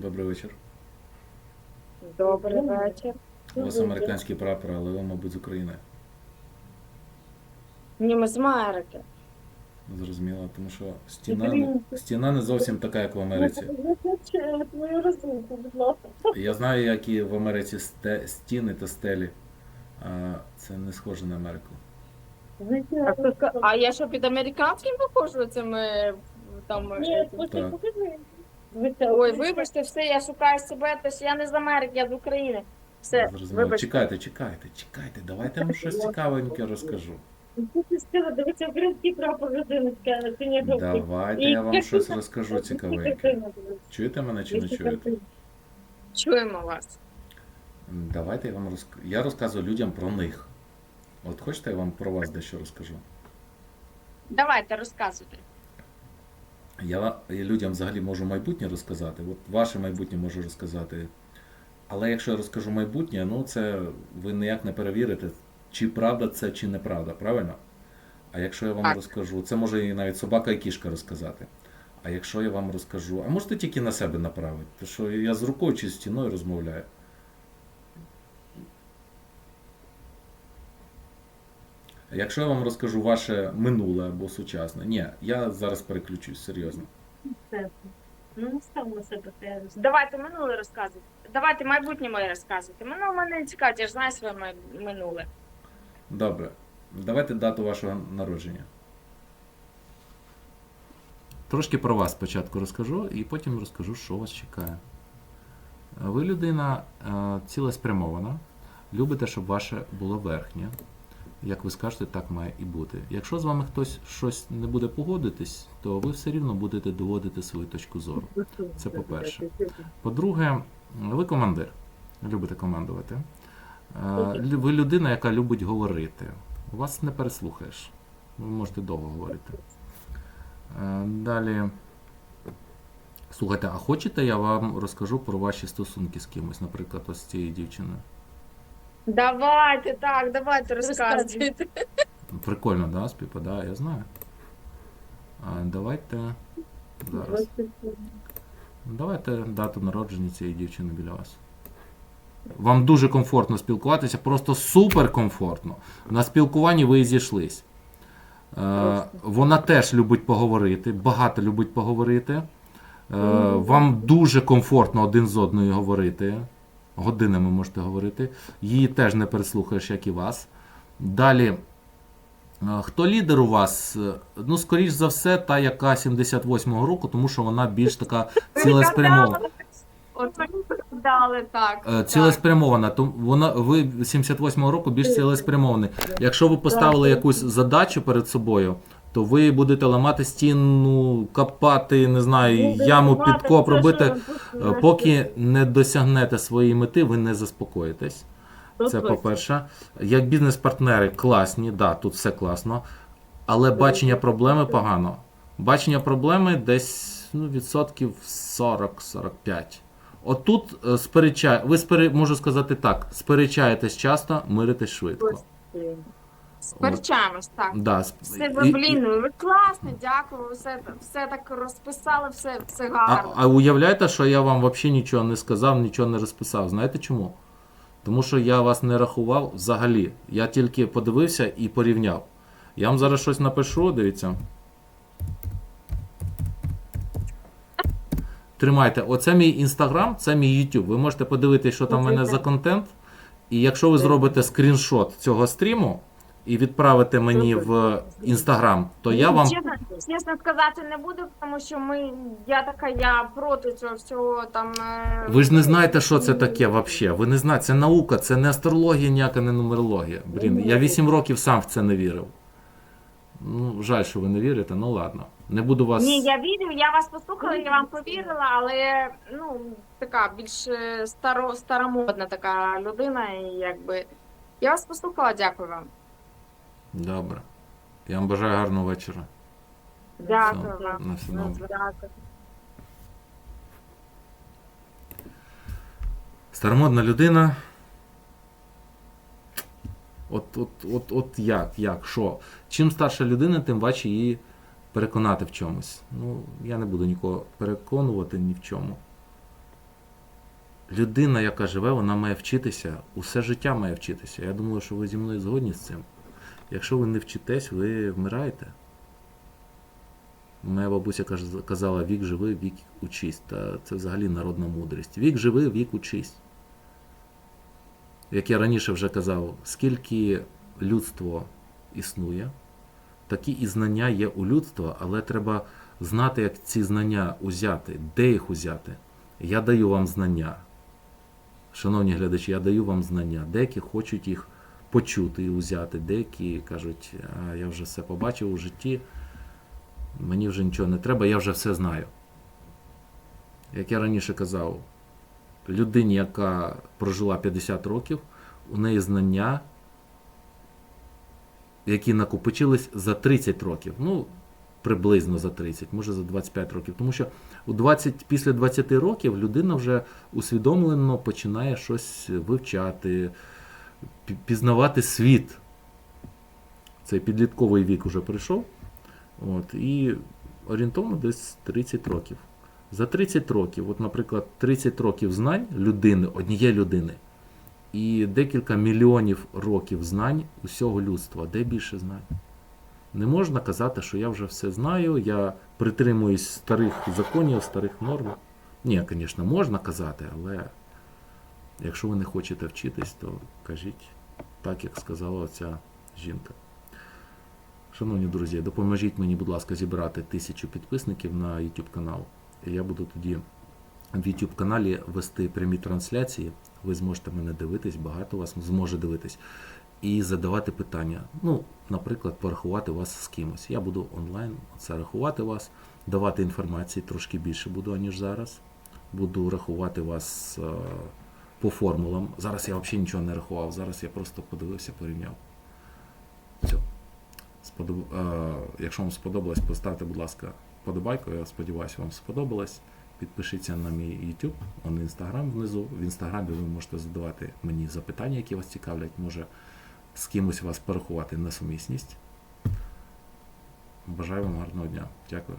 Добрий вечір. Добрий вечір. У вас американський прапор, але ви, мабуть, з України. Ні, ми з Америки. Зрозуміло, тому що стіна, не- стіна не зовсім така, як в Америці. Твою розумку, будь ласка. Я знаю, які в Америці сте, стіни та стелі. А це не схоже на Америку. А, я що під американським виходжу цими там. Ні, покажи. Ой, вибачте, все, я шукаю себе, тож я не з Америки, я з України. Все, Зрозуміло. вибачте. Чекайте, чекайте, чекайте. Давайте я вам щось цікавеньке розкажу. Давайте я вам щось розкажу цікавеньке. Чуєте мене чи не чуєте? Чуємо вас. Давайте я вам розк... Я розказую людям про них. От хочете я вам про вас дещо розкажу? Давайте розказуйте. Я людям взагалі можу майбутнє розказати, от ваше майбутнє можу розказати. Але якщо я розкажу майбутнє, ну це ви ніяк не перевірите, чи правда це, чи неправда, правильно? А якщо я вам Так. розкажу, це може і навіть собака і кішка розказати. А якщо я вам розкажу, а можете тільки на себе направити, тому що я з рукою чи стіною розмовляю. Якщо я вам розкажу ваше минуле або сучасне, ні, я зараз переключусь серйозно. Ну, не на себе. Давайте минуле розказуйте. Давайте майбутнє моє розказуйте. Минуле мене не цікавить, я ж знаю своє май- минуле. Добре. Давайте дату вашого народження. Трошки про вас спочатку розкажу, і потім розкажу, що вас чекає. Ви людина е, цілеспрямована, любите, щоб ваше було верхнє. Як ви скажете, так має і бути. Якщо з вами хтось щось не буде погодитись, то ви все рівно будете доводити свою точку зору. Це по-перше. По-друге, ви командир, любите командувати. Е, Ви людина, яка любить говорити. Вас не переслухаєш. Ви можете довго говорити. Е, Далі. Слухайте, а хочете, я вам розкажу про ваші стосунки з кимось, наприклад, ось з цією дівчиною? Давайте, так, давайте розказуйте. Прикольно, да, співпадає, я знаю. А, давайте. Зараз. Давайте дату народження цієї дівчини біля вас. Вам дуже комфортно спілкуватися, просто супер комфортно. На спілкуванні ви і зійшлись. Е, вона теж любить поговорити, багато любить поговорити. Е, вам дуже комфортно один з одною говорити. Годинами можете говорити. Її теж не переслухаєш, як і вас. Далі. е, Хто лідер у вас? Е, Ну, скоріш за все, та, яка 78-го року, тому що вона більш така цілеспрямована. Так. Е, Цілеспрямована, то вона ви 78-го року більш цілеспрямований. Якщо ви поставили якусь задачу перед собою, то ви будете ламати стіну, копати, не знаю, яму підкоп робити. Е, Поки не досягнете своєї мети, ви не заспокоїтесь. Це по-перше. Як бізнес-партнери класні, да, тут все класно. Але бачення проблеми погано. Бачення проблеми десь ну, відсотків 40-45. Отут е, спереча... ви спери... можу сказати так: сперечаєтесь часто, миритесь швидко. Сперечаємось, так. Да. сп- Все, ви, і- блін, ви класно, дякую, все, все так розписали, все, все А, гарно. а уявляєте, що я вам взагалі нічого не сказав, нічого не розписав. Знаєте чому? Тому що я вас не рахував взагалі. Я тільки подивився і порівняв. Я вам зараз щось напишу, дивіться. Тримайте, оце мій інстаграм, це мій YouTube. Ви можете подивитися, що там в мене за контент. І якщо ви зробите скріншот цього стріму і відправите мені в інстаграм, то я вам. Чесно, чесно сказати не буду, тому що ми, я така, я проти цього всього там. е, Ви ж не знаєте, що це таке взагалі. Ви не знаєте, це наука, це не астрологія, ніяка не нумерологія. Блін, я 8 років сам в це не вірив. Ну, жаль, що ви не вірите, ну ладно. Не буду вас. Ні, я вірю, я вас послухала, я вам повірила, але ну така більш е, старо, старомодна така людина, і якби. Я вас послухала, дякую вам. Добре. Я вам бажаю гарного вечора. Дякую Все, вам. на все добре. Дякую. Старомодна людина. От, от, от, от як, як, що? Чим старша людина, тим важче її переконати в чомусь. Ну, я не буду нікого переконувати ні в чому. людина, яка живе, вона має вчитися, усе життя має вчитися. Я думаю, що ви зі мною згодні з цим. Якщо ви не вчитесь, ви вмираєте. Моя бабуся казала, вік живи, вік учись. Та це взагалі народна мудрість. Вік живи, вік учись. Як я раніше вже казав, скільки людство існує, такі і знання є у людства, але треба знати, як ці знання узяти, де їх узяти. Я даю вам знання. Шановні глядачі, я даю вам знання. Деякі хочуть їх почути і узяти, деякі кажуть, я вже все побачив у житті, мені вже нічого не треба, я вже все знаю. Як я раніше казав, людині, яка прожила 50 років, у неї знання, які накопичились за 30 років. Ну, приблизно за 30, може за 25 років. Тому що у 20, після 20 років людина вже усвідомлено починає щось вивчати, пізнавати світ. Цей підлітковий вік уже прийшов. От, і орієнтовно десь 30 років. За 30 років, от, наприклад, 30 років знань людини, однієї людини, і декілька мільйонів років знань усього людства. Де більше знань? Не можна казати, що я вже все знаю, я притримуюсь старих законів, старих норм. Ні, звісно, можна казати, але якщо ви не хочете вчитись, то кажіть так, як сказала ця жінка. Шановні друзі, допоможіть мені, будь ласка, зібрати тисячу підписників на YouTube канал. Я буду тоді в YouTube каналі вести прямі трансляції. Ви зможете мене дивитись, багато вас зможе дивитись. І задавати питання. Ну, наприклад, порахувати вас з кимось. Я буду онлайн це рахувати вас, давати інформації трошки більше буду, аніж зараз. Буду рахувати вас е, по формулам. Зараз я взагалі нічого не рахував. Зараз я просто подивився, порівняв. Все. Сподоб... Е, якщо вам сподобалось, поставте, будь ласка, подобайку. Я сподіваюся, вам сподобалось. Підпишіться на мій YouTube, он інстаграм внизу. В інстаграмі ви можете задавати мені запитання, які вас цікавлять. Може з кимось вас порахувати на сумісність. Бажаю вам гарного дня. Дякую.